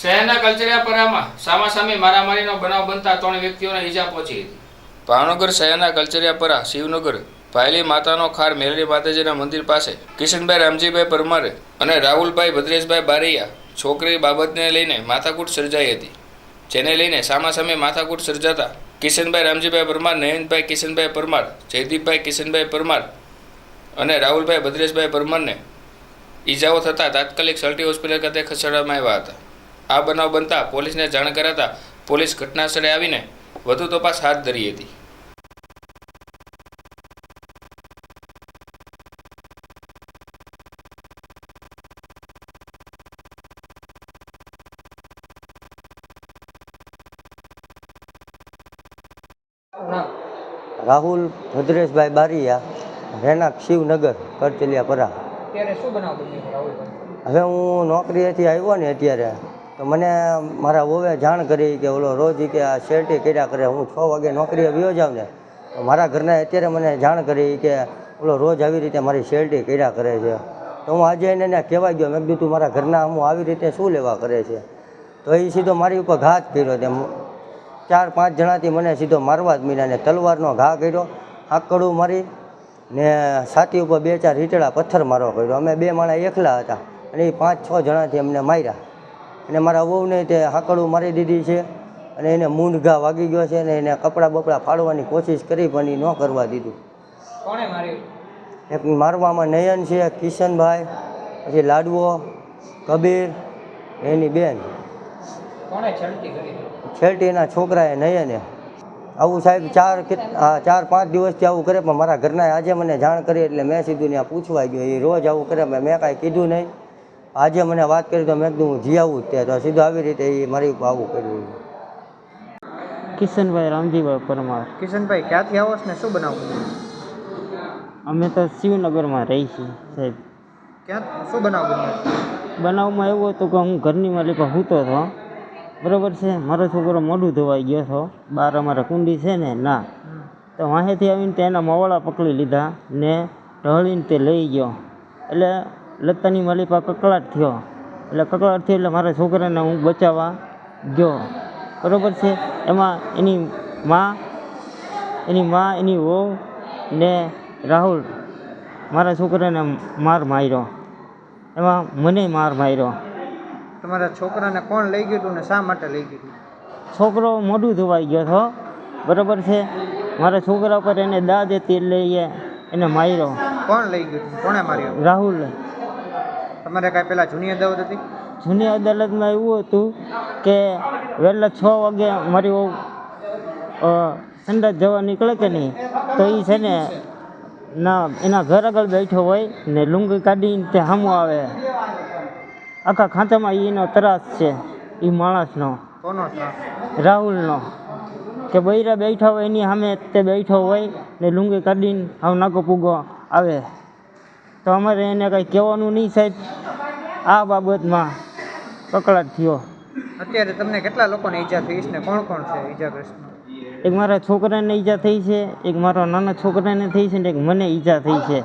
શહેરના કલ્ચરિયાપરામાં સામાસામી મારામારીનો બનાવ બનતા ત્રણ વ્યક્તિઓને ઈજા પહોંચી હતી. ભાવનગર શહેરના કલ્ચરિયાપરા શિવનગર, ભાયલી માતાનો ખાર મેલડી માતાજીના મંદિર પાસે કિશનભાઈ રામજીભાઈ પરમારે અને રાહુલભાઈ ભદ્રેશભાઈ બારૈયા છોકરી બાબતને લઈને માથાકૂટ સર્જાઈ હતી. જેને લઈને સામાસામે માથાકૂટ સર્જાતા કિશનભાઈ રામજીભાઈ પરમાર, નયનભાઈ કિશનભાઈ પરમાર, જયદીપભાઈ કિશનભાઈ પરમાર અને રાહુલભાઈ ભદ્રેશભાઈ પરમારને ઈજાઓ થતાં તાત્કાલિક સલ્ટી હોસ્પિટલ ખાતે ખસેડવામાં આવ્યા હતા. આ બનાવ બનતા પોલીસને જાણ કરાતા પોલીસ ઘટના સ્થળે આવીને વધુ તપાસ હાથ ધરી હતી. રાહુલ ભદ્રેશભાઈ બારીયા રહેણાંક શિવનગર કરચલિયાપરા ત્યારે શું બનાવ બન્યો રાહુલભાઈ હવે હું નોકરીએથી આવ્યો ને અત્યારે. તો મને મારા વોવે જાણ કરી કે ઓલો રોજ કે આ શેરટી કર્યા કરે, હું છ વાગે નોકરીએ વ્યો જાઉં ને. તો મારા ઘરના અત્યારે મને જાણ કરી કે ઓલો રોજ આવી રીતે મારી શેરટી કર્યા કરે છે. તો હું આજે એને કહેવા ગયો, મેં કીધું મારા ઘરના હું આવી રીતે શું લેવા કરે છે? તો એ સીધો મારી ઉપર ઘાત કર્યો તેમ. ચાર પાંચ જણાથી મને સીધો મારવા જ મીના ને તલવારનો ઘા કર્યો આકડું મારી ને છાતી ઉપર બે ચાર રીટડા પથ્થર મારવા કર્યો અમે બે માણા એકલા હતા અને એ પાંચ છ જણાથી અમને માર્યા. અને મારા વહુને તે હાકડું મારી દીધી છે અને એને મૂંઢ ઘા વાગી ગયો છે અને એને કપડાં બપડા ફાડવાની કોશિશ કરી પણ એ ન કરવા દીધું. કોણે માર્યું? એક મારવામાં નયન છે કિશનભાઈ પછી લાડવો કબીર એની બેન. છેલ્ટી એના છોકરાએ નયને. આવું સાહેબ ચાર હા ચાર પાંચ દિવસથી આવું કરે પણ મારા ઘરના આજે મને જાણ કરી એટલે મેં સીધું ત્યાં પૂછવા ગયો. એ રોજ આવું કરે મેં કાંઈ કીધું નહીં. આજે મને વાત કરી તો મેં કીધું હું જી આવું જ તે તો સીધું આવી રીતે એ મારી આવું કર્યું. કિશનભાઈ રામજીભાઈ પરમાર. કિશનભાઈ ક્યાંથી આવો છો ને? શું બનાવ? અમે તો શિવનગરમાં રહી છીએ સાહેબ. ક્યાં શું બનાવ બન્યો બનાવમાં એવું હતું કે હું ઘરની માલિક હૂતો હતો. બરાબર છે મારો છોકરો મોઢું ધોવાઈ ગયો હતો. બહાર અમારા કુંડી છે ને ના. તો વાંહેથી આવીને તેના મવાળા પકડી લીધા ને ઢળીને તે લઈ ગયો. એટલે લતાની માલિપા કકળાટ થયો. એટલે કકળાટ થયો એટલે મારા છોકરાને હું બચાવવા ગયો. બરાબર છે? એમાં એની મા એની મા એની વહુ ને રાહુલ મારા છોકરાને માર માર્યો. એમાં મને માર માર્યો. તમારા છોકરાને કોણ લઈ ગયું હતું ને શા માટે લઈ ગયું છોકરો મોઢું ધોવાઈ ગયો હતો. બરાબર છે? મારા છોકરા પર એને દાદ હતી એટલે એને માર્યો. કોણ લઈ ગયું કોણે માર્યો? રાહુલ. તમારે કાંઈ પેલા જૂની અદાવત હતી? જૂની અદાલતમાં એવું હતું કે વહેલા છ વાગે મારી સંડાસ જવા નીકળે કે નહીં તો એ છે ને ના એના ઘર આગળ બેઠો હોય ને લુંગી કાઢીને તે સામો આવે. આખા ખાંચામાં એનો ત્રાસ છે એ માણસનો. કોનો રાહુલનો. કે બૈરા બેઠા હોય એની સામે તે બેઠો હોય ને લુંગી કાઢીને હાવ નાકો પૂગો આવે. તો અમારે એને કંઈ કહેવાનું નહીં સાહેબ. આ બાબતમાં કકળાટ થયો. અત્યારે તમને કેટલા લોકોને ઈજા થઈ છે કોણ કોણ છે ઈજાગ્રસ્ત? એક મારા છોકરાને ઈજા થઈ છે એક મારા નાના છોકરાને થઈ છે ને એક મને ઈજા થઈ છે.